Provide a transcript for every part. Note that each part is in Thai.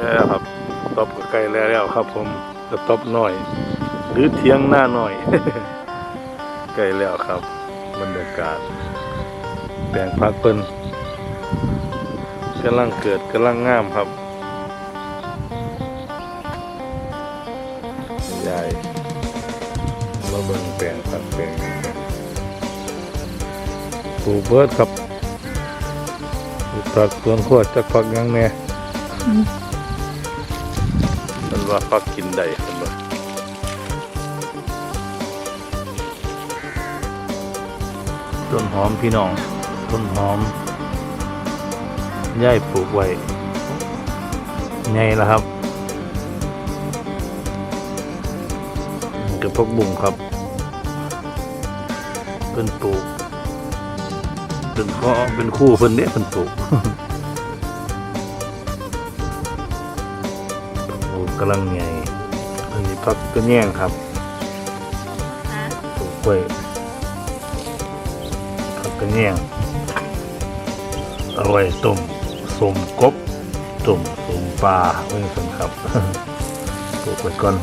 แล้วครับตบก็ใกล้แล้วครับ ผมกระตบหน่อย หรือเทียงหน้าหน่อยใกล้แล้วครับบรรยากาศแปลงพักเปิ้นกำลังเกิดกำลังงามครับยายมาเบิ่งแปลงพักแปลงปลูกเบิดครับปลูกผักสวนครัวจักผักยังแหน่ ว่าพักกินได้คนบ่ต้นหอมพี่น้อง ต้นหอมย่ายปลูกไว้ไงล่ะครับกับพวกบุ่งครับเป็นปลูกเป็นข้อเป็นคู่เพิ่นเนี้ยเป็นปลูกำลังไงอันนี้พักก็แย่งครับปลูกไว้พักก็แย่งเอาไว้ต้มสมกบต้มสมปลาเพื่อนสันครับปลูกไว้ก่อน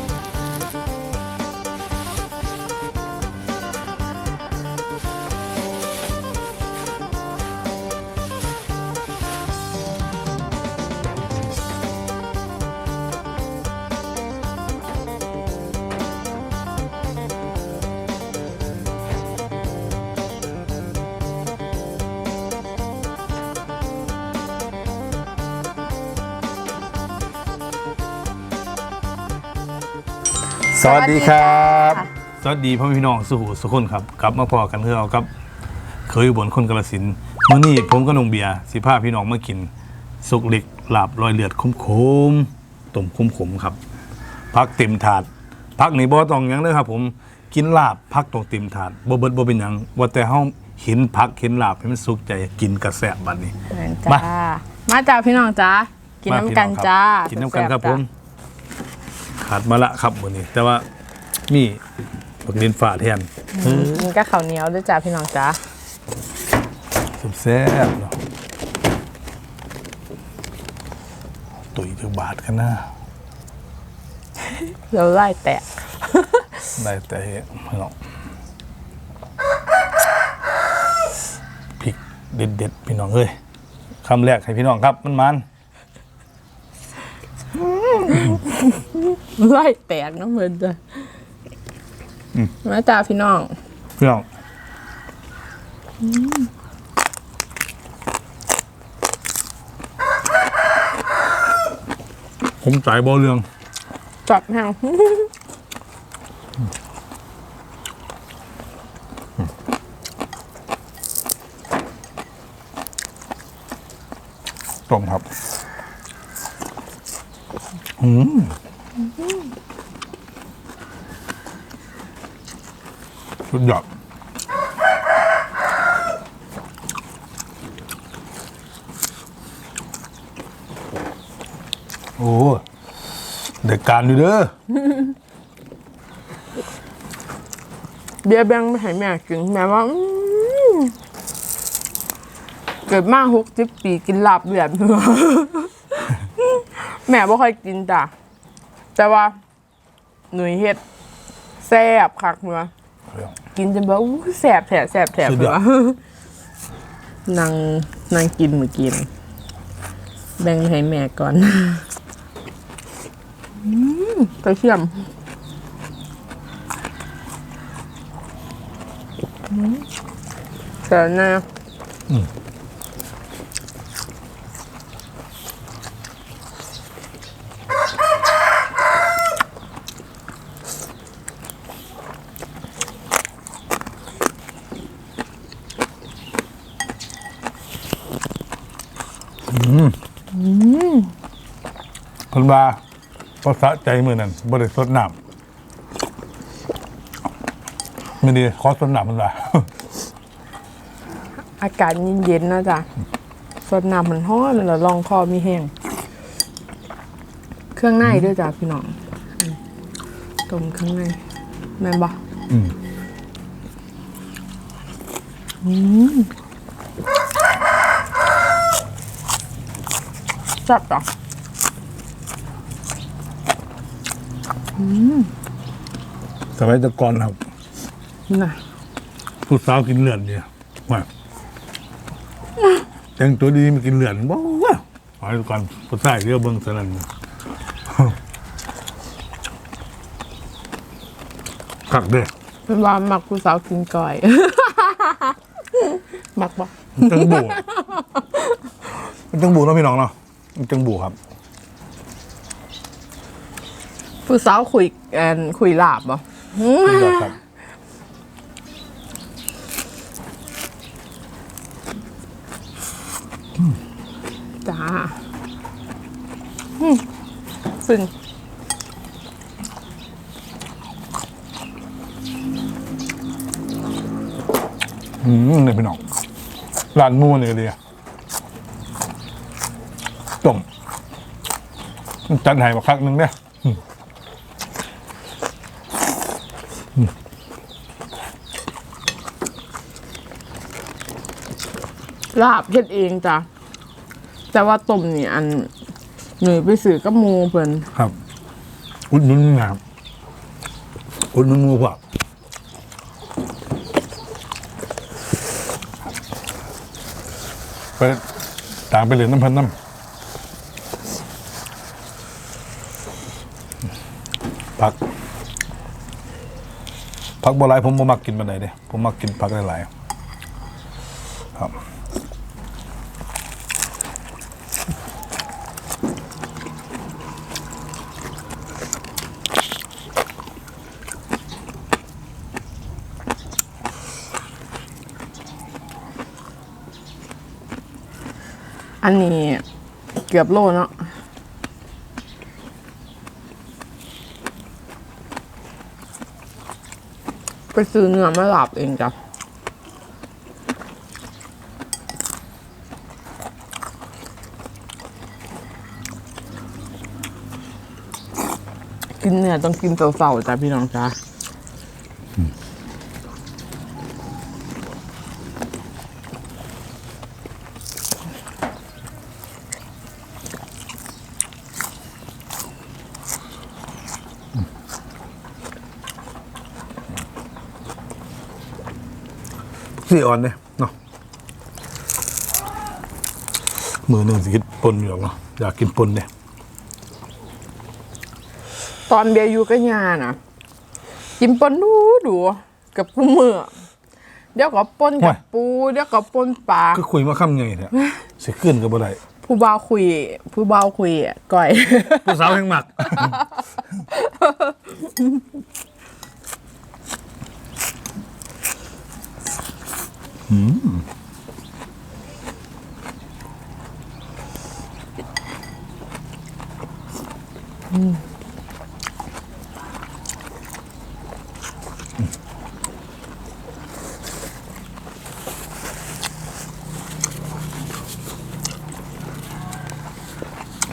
สวัสดีครับ สวัสดีพ่อแม่พี่น้องสุขุสุขคนครับกลับมาพอกันเพื่อเอาครับ เคยอยู่บนคนกระสินธุ์มื่อนี้ผมก็นงเบียร์สิพาพี่น้องมากิน สุกเล็กลาบรอยเลือดคมคมๆต้มคมขมๆครับพักเต็มถาดพักนี่บ่ต้องหยังเลยครับ ผมกินลาบพักตรงเต็มถาดบ่เบิดบ่เป็นหยังว่าแต่เฮาเห็นพักเห็นลาบให้มันสุขใจกินกระแสบบัดนี้ จ้ามาจ้าพี่น้องจ้ากินมาน้ำพี่กันองครับจ้ากินน้ำกันครับแซ่ผม ขาดมาละครับวันนี้ แต่ว่ามีบักนินฝ่าแทนๆอืมกินกับข้าวเหนียวด้วยจ้าพี่น้องจ้าแซ่บๆเนาะตุ๋ยถึงบาทกันนะเราไล่แตกได้แต่เห็ดพี่น้องพริกเด็ดๆพี่น้องเอ้ยคำแรกให้พี่น้องครับมันมัน ไล่แตกน้ำเงินจ้ะมาจ้าพี่น้องพี่น้องผมสายบอเรือง จับแห้ง ต้มครับ อืม สุดยอดโอ้เด็กการอยู่เด้อเบียร์แบงไปให้แม่กินแม่ว่าอืมเกิดมาหกสิบปีกินลาบเลือด แม่บ่ค่อยกินจ้ะแต่ว่า หนุ่ยเฮ็ดแซ่บคักเมื่อ กินจนแบบอู้แสบแสบแสบแสบสุดเลยอดวะนางนางกินมือกิน แบ่งให้แม่ก่อนอืมกระเทียมอืมแต่นะ เพิ่นว่าภาษาใจมือนั่นบ่ได้สดน้ำไม่ดีขอสดน้ำเพิ่นว่า อากาศเย็นๆนะจ๊ะสดน้ำมันห้อนแล้วลองคอมีแห้ง เครื่องในด้วยจ้ะพี่น้องอืมต้มเครื่องในแม่นบ่อืมจับจ้ะ สมัยแตะกอนครับน่ะผู้สาวกินเลือดเนี่ยว่าแต่งตัวดีมากินเลือดบ้าว่าสมัยแตะกอนผู้ชายเรียกเบิ้งสนั่นคักเด้อเป็นว่ามักผู้สาวกินก่อยมักบ่มันจังบูมันจังบูเนาะพี่น้องเนาะมันจังบูครับ ผู้สาวคุยแอนคุยลาบบ่นี่ก็ครับจ้าอืมซึ่งอืมเนี่ยพี่น้องร้านมูนี่ก็ดีอะต้มจัดให้มาคักหนึงเนี่ย ลาบเฮ็ดเองจ้ะแต่ว่าต้มนี่อันหนุ่ยไปซื้อกับหมูเพิ่นครับ อุดหนุนงามอุดหนุนหมูพวกไปต่างไปเหรียญน้ำพันน้ำผักผักบัวลายผมบ่มักกินมาไหนเด้ผมมักกินผักหลายๆครับ อันนี้เกือบโลเนาะไปซื้อเนื้อมาหลับเองจ้ะกินเนี่ยต้องกินเสาๆจ้ะพี่น้องจ้ะ สีอ่อนเนี่ยเนาะมือหนึ่งสิกินปนอยู่หรอกเนาะอยากกินปนเนี่ยตอนเบียร์อยู่กับยาน่ะ กินปนดูดูกับกูมือเดี๋ยวก็ปนกับปู เดี๋ยวก็ปนปลาก็คุยมาค่ำไงเนี่ยสิขึ้นกับบ่ได้ผู้บ่าวคุย ผู้บ่าวคุยอะก่อย ผู้สาวแห่งหมัก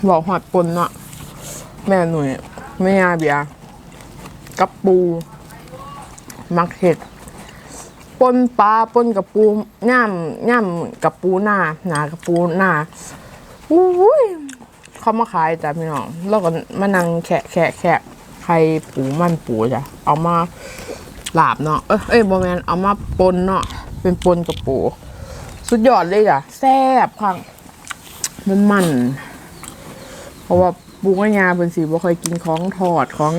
บอกหอดปนเนาะแม่หนุ่ยแม่ยาเบียกับปู มักเห็ด ปนปลาปนกับปูย่ำย่ำกับปูหน้าหนากับปูหน้าอุ้ยเขามาขายจ้ะพี่น้องแล้วก็มานั่งแขะแขะแขะไข่ปูมันปูจ้ะเอามาหลาบเนาะเอ้ยเอ้ยบอแมนเอามาปนเนาะเป็นปนกับปู สุดยอดเลยจ้ะแซ่บคังมันมัน เพราะว่าปูกบยาเป็นสีบ่เคยกินของทอดของ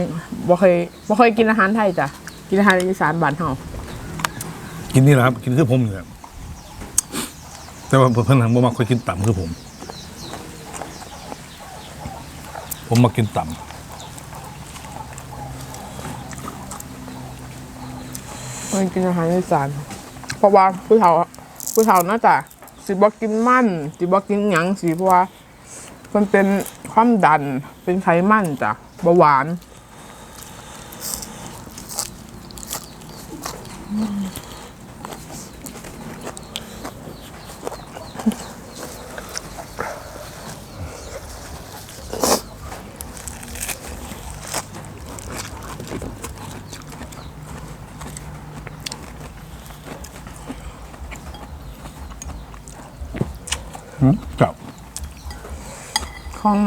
บ่เคยบ่เคยกินอาหารไทยจ้ะกินอาหารอีสานบ้านเฮา กินนี่แหละครับ กินคือผมเนี่ยแต่ว่าเพิ่นหันบ่มักค่อยกินต่ำคือผม ผมมากินต่เคยกินอาหารอีสานเพราะว่าผู้เฒ่าผู้เฒ่าน่าจะสิบ่กินมันสิบ่กินหยังสิเพราะว่ามันเป็นความดันเป็นไขมันจ้ะเบาหวาน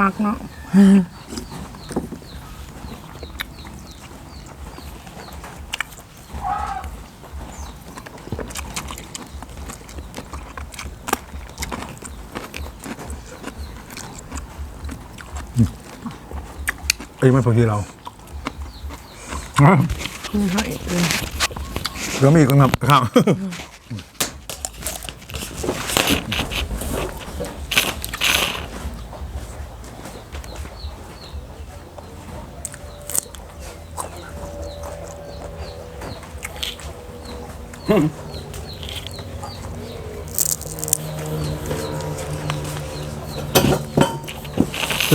มักเนาะเอ้ยไม่พอที่เราเดี๋ยวมีอีกนะครับ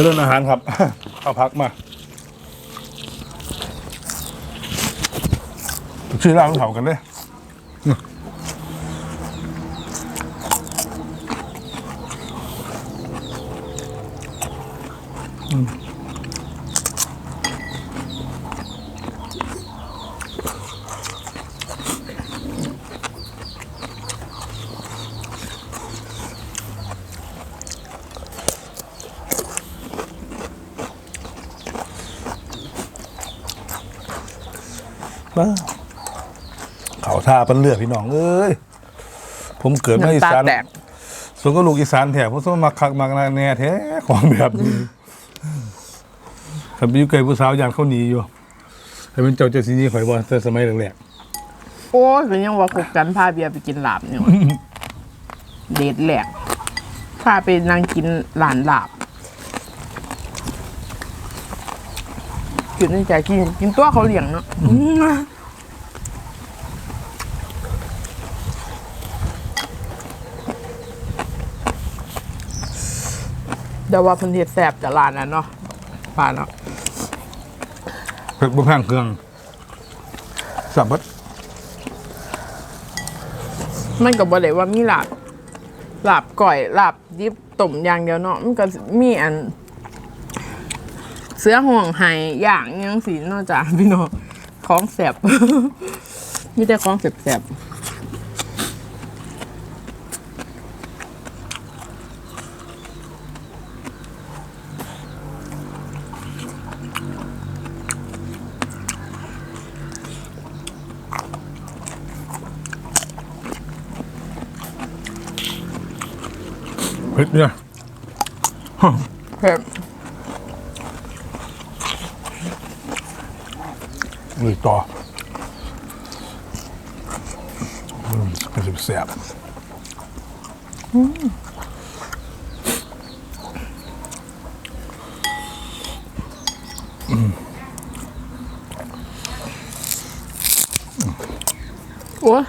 เริญอาหารครับเข้าพักมาชื่อร้านเผากันเลยอืม ทาเป็นเลือดพี่น้องเอ้ยผมเกิดมาอีสานส่วนก็ลูกอีสานแถบผมสมมักคักมักนแน่แท้ของแบบนี้ถ้าไปยู่ไกลผู้สาวยานเขาหนีอยู่แต่เป็นเจ้าเจ้าซีนี่ข่อยบ่แต่สมัยแรกโอ้ยก็ยังว่าพกกันพาเบียร์ไปกินลาบเนี่ยว่ะเดทแหลกพาไปนั่งกินหลานลาบกินในใจกินกินตัวเขาเลี้ยงเนาะ เดี๋ยวว่าเพันเทศแสบจากร้านนั้นเนาะปลาเนาะๆเพิ่งบ่แพงเครื่องสับบัดมันก็บ่ได้ว่ามีลาบลาบก่อยลาบดิบต้มอย่างเดียวเนาะมันก็มีอัน เสื้อห่วงไห้อย่างอิหยังสีนอกจากพี่น้องของแสบ มีแต่ของแสบๆ เผ็ดลุยต่ออืมก็จะแซ่บโอ้ย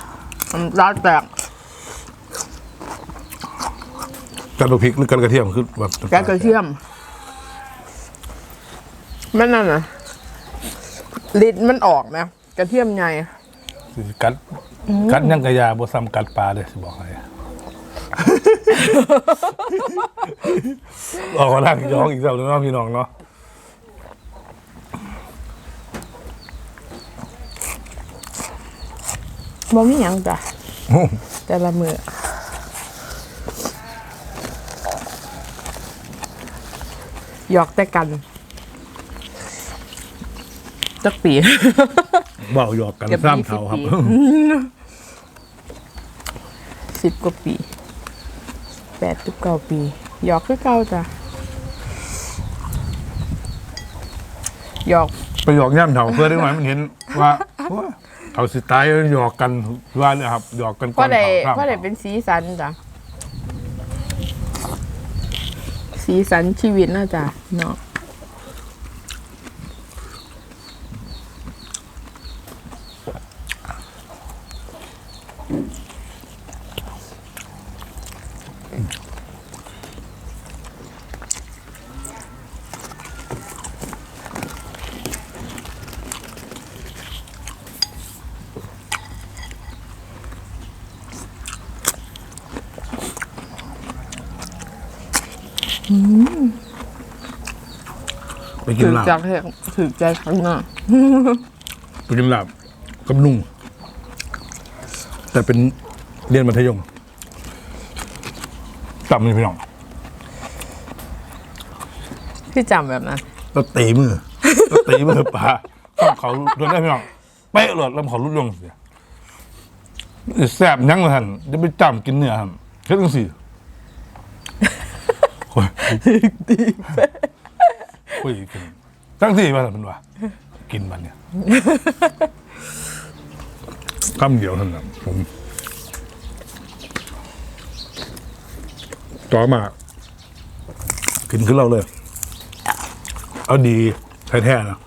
มันร้านแตก กันตัวพริกหรือกันกระเทียมคือแบบแกงกระเทียมแม่นั่นน่ะลิ้นมันออกนะกระเทียมไงสิกัดกัดยังกระยาบ่ซ้ำกัดปลาเลยสิบอกให้ ออกมาล่างย้องอีกแล้วเนาะพี่น้องเนาะบ่มีหยังจ้ะโอ้แต่ละมือ หยอกแต่กันจักปี เบาหยอกกันเกือบซ้ำยี่สิบเท่าครับปี สิบกว่าปีแปดสิบเก้าปีหยอกคือเก่าจ้ะหยอกไปหยอกย่ำเถาเพื่อได้หน่อยมันเห็นว่าโอ้ยเถาสิตายหยอกกันว่าเนี่ยครับหยอกกันเพราะได้เถาเพราะได้เป็นสีสันจ้ะ สีสันชีวิตนะจ๊ะเนาะ ไปกินถือลาบจากเหตุถือใจครั้งหน้าไปกินลาบกับนุ่งแต่เป็นเรียนมัธยมจำนี่พี่น้องพี่จำแบบนั้นแล้วตีมือแล้วตีมือปลาข้ามเขาโดนได้พี่น้องเป๊ะเลยลำเขาลุดลงเสียแสบยั้งเลยท่านจะไปจำกินเนื้อท่านเฮ็ดจังสี่โอ้ย คุยกินตั้งสี่มาแล้วมันวะกินมันเนี่ยคำเดียวเท่านั้นผมต่อมา กินขึ้นเราเลย เอาดีแท้ๆนะ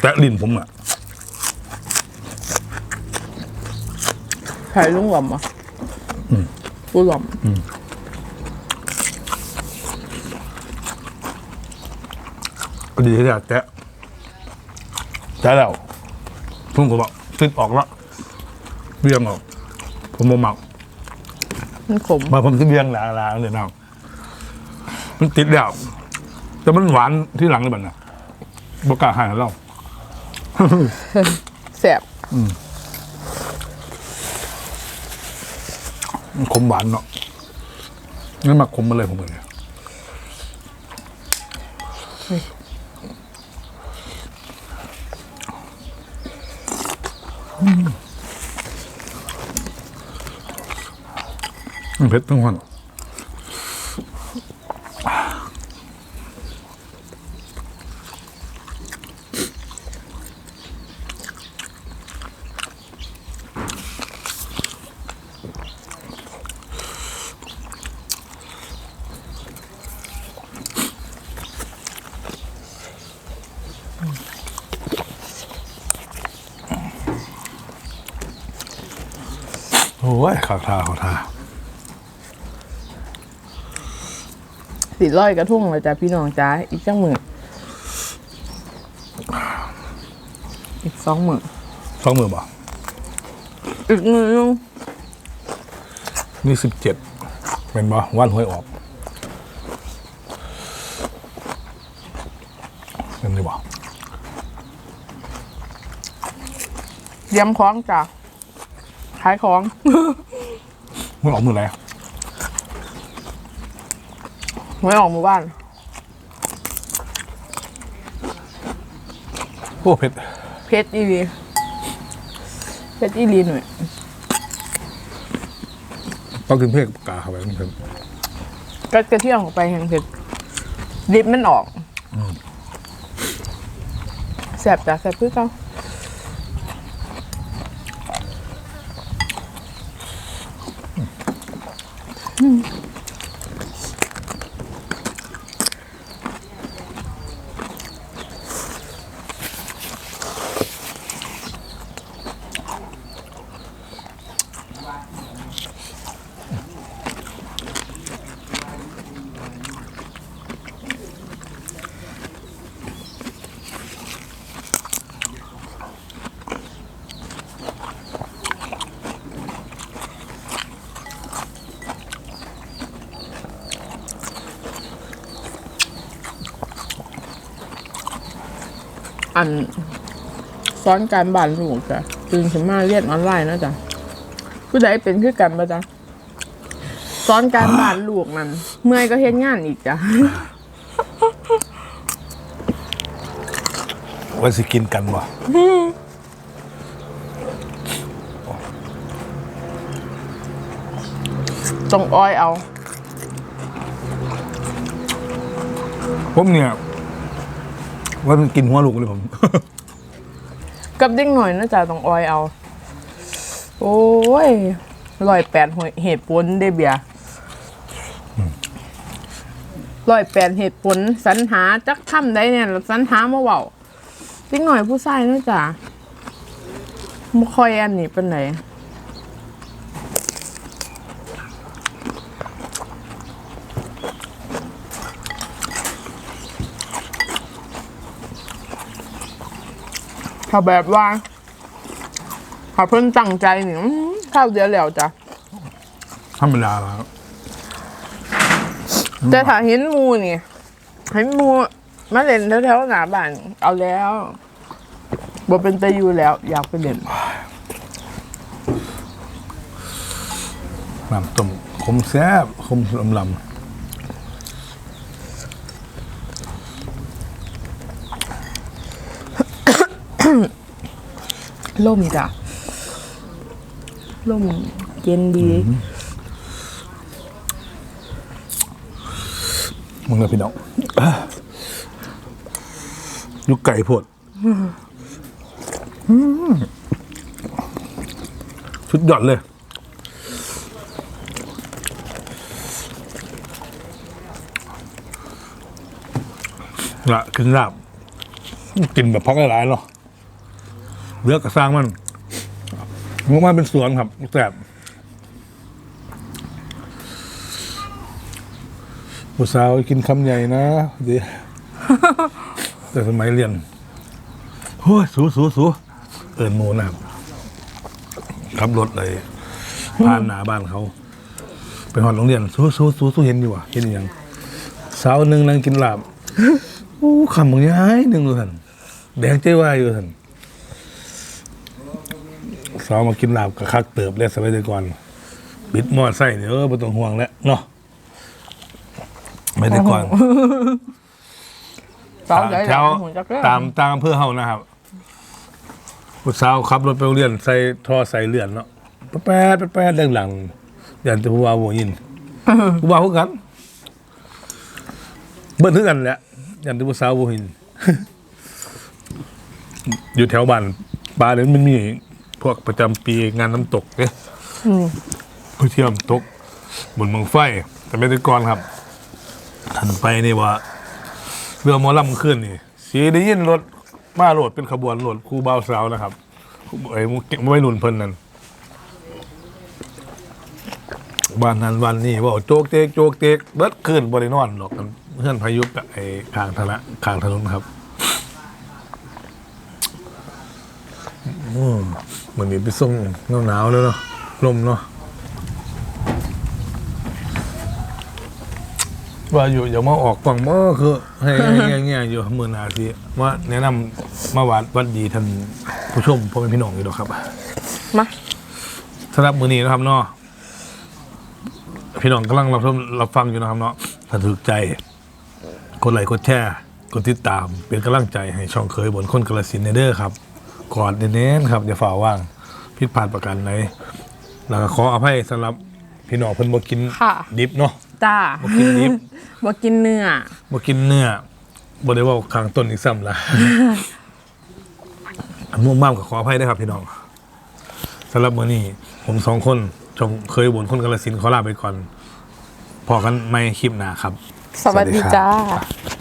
แต่ลิ้นผมอะใช่ลุงหล่อมอะกูหล่อม ดีแท้ๆแต่แต่แล้วผมก็บอกติดออกละเบี้ยงออก ผมบ่มักมันขมมาผมจะเบี้ยงหลาๆเลยนะมันติดแล้วแต่มันหวานที่หลังเลยบัดน่ะบกล้าหายเราแสบมันขมหวานเนาะงั้นมาขมมาเลยผมเลย เผ็ดทั้งวันโอ้ยขาทาขาทา สีร้อยกระทุ่งเลยจ้ะพี่น้องจ้าอีกจังหมื่นอีกสองหมื่นสองมือบ่อีกหนึ่งนึงนี่สิบเจ็ดเป็นบ่วันหวยออกเป็นไงบ่เยี่ยมของจ้ะขายของ มันออกมือไหน ไม่ออกหมู่บ้านโอ้เผ็ดเพชรอีรีเพชรอีรีหน่อยต้องกินเผ็ดกาเข้าไปมันเผ็ดก็กระเทียมออกไปแห่งเพชรดิบมันออกแสบจ้ะแสบพื้นเขา อันซ้อนการบ้านลูกจ้ะตื่นขึ้นมาเรียนออนไลน์นะจ๊ะผู้ใดเป็นคือกันปะจ๊ะซ้อนการบ้านลูกมันเมื่อยก็เฮ็ดงานอีกจ้ะว่าสิกินกันบ่ต้องอ้อยเอา ผมเนี่ย ว่ามันกินหัวลูกเลยผม กับเด็กหน่อยนะจ๊ะต้องอ้อยเอา โอ้ยร้อยแปดเหตุผลเดเบียร้อยแปดเหตุผลสรรหาจักทำได้เนี่ยสรรหามาเบาเด็กหน่อยผู้ชายนะจ๊ะไม่ค่อยอันนี้เป็นไหน ถ้าแบบว่าถ้าเพิ่นตั้งใจนี่อื้อข้าวเดียวแล้วจ้ะธรรมดาแล้วแต่ถ้าเห็นหมูนี่เห็นหมูมาเล่นแถวๆหน้าบ้านเอาแล้วบ่เป็นตะยูแล้ว อยากไปเล่นน้ำต้มขมแซ่บขมลำล ล่มจ้ะล่มเย็นดีมึงเลยพี่น้องยุกไก่พดชุดหยอดเลยละกินลาบกินแบบพักหลายๆเนา เลือกระสร้างมันมันมาเป็นสวนครับแสบผู้สาวกินคำใหญ่นะดีแต่สมัยเรียนโอ้ยสูสูสูเอินหมูนะครับขับรถเลยผ่านหน้าบ้านเขาไปหอดโรงเรียนสูสูสูสูเห็นอยู่วะเห็นอย่างสาวหนึ่งนั่งกินลาบโอ้คำบางย่างหนึ่งเลยท่านแดงใจวายอยู่ท่าน สาวมากินลาบกับคักเติบแล้วสมัยแต่ก่อนบิดมอดไส้เดี๋ยวไม่ต้องห่วงแล้วเนาะไม่ได้ก่อนสาวใหญ่แถวหัวจักเรื่องตามตามอำเภอเฮานะครับผู้สาวขับรถไปโรงเรียนใส่ท่อใส่เลื่อนเนาะแป๊ดแป๊ดแป๊ดแดงหลังยันจะผู้ว่าโวยินผู้ว่าคือกันเบิ้ลถึงกันแหละยันจะผู้สาวโวยินอยู่แถวบ้านปลาเนี่ยมันมี พวกประจำปีงานน้ำตกเนี่ยไปเที่ยวน้ำตกบนเมืองไฟแต่ไม่ได้ก่อนครับทันไปนี่ว่า เรือหมอลำขึ้นนี่ สีได้ยินรถมาโหลดเป็นขบวนโหลดครูบ่าวสาวนะครับไอ้ไม่หนุนเพิ่นนั่นบ้านนั้นวันนี้ว่าโจกเตกโจกเตกเบิดขึ้นบริโนอนหรอกเพื่อนพายุกับไอ้ทางทะละทางถนนครับ อืมเห มือนมีไปส่งหนาวๆแล้วเนาะลมเนาะว่าอยู่อย่ามาออกฟังมาคือให้ให้เงี้ยๆอยู่มือหนาทีว่าแนะนำมาวัดวัดดีท่านผู้ชมพ่อแม่พี่น้องอยู่ดอกครับมาสำหรับมือนี้นะครับเนาะพี่น้องกำลังรับชมรับฟังอยู่นะครับเนาะถ้าถูกใจกดไลค์กดแชร์กดติดตามเป็นกำลังใจให้ช่องเคยบนคนกระสินเด้อครับ กอดเน้นๆครับอย่าฝ่าว่างผิดพลาดประการไหนแล้วก็ขออภัยสำหรับพี่น้องเพิ่นบ่กินค่ะ ดิบเนาะ จ้าบ่กินดิบ บ่กินเนื้อ บ่กินเนื้อบ่ได้เว่าข้างต้นอีกซ้ำละมุ่งมั่มกับขออภัยด้วยครับพี่น้องสำหรับมื้อนี้ผมสองคนจงเคยบ่นคนกาลสินธุ์ขอลาไปก่อน พอกันไม่คลิปหน้าครับ สวัสดีสวัสดีครับ จ้า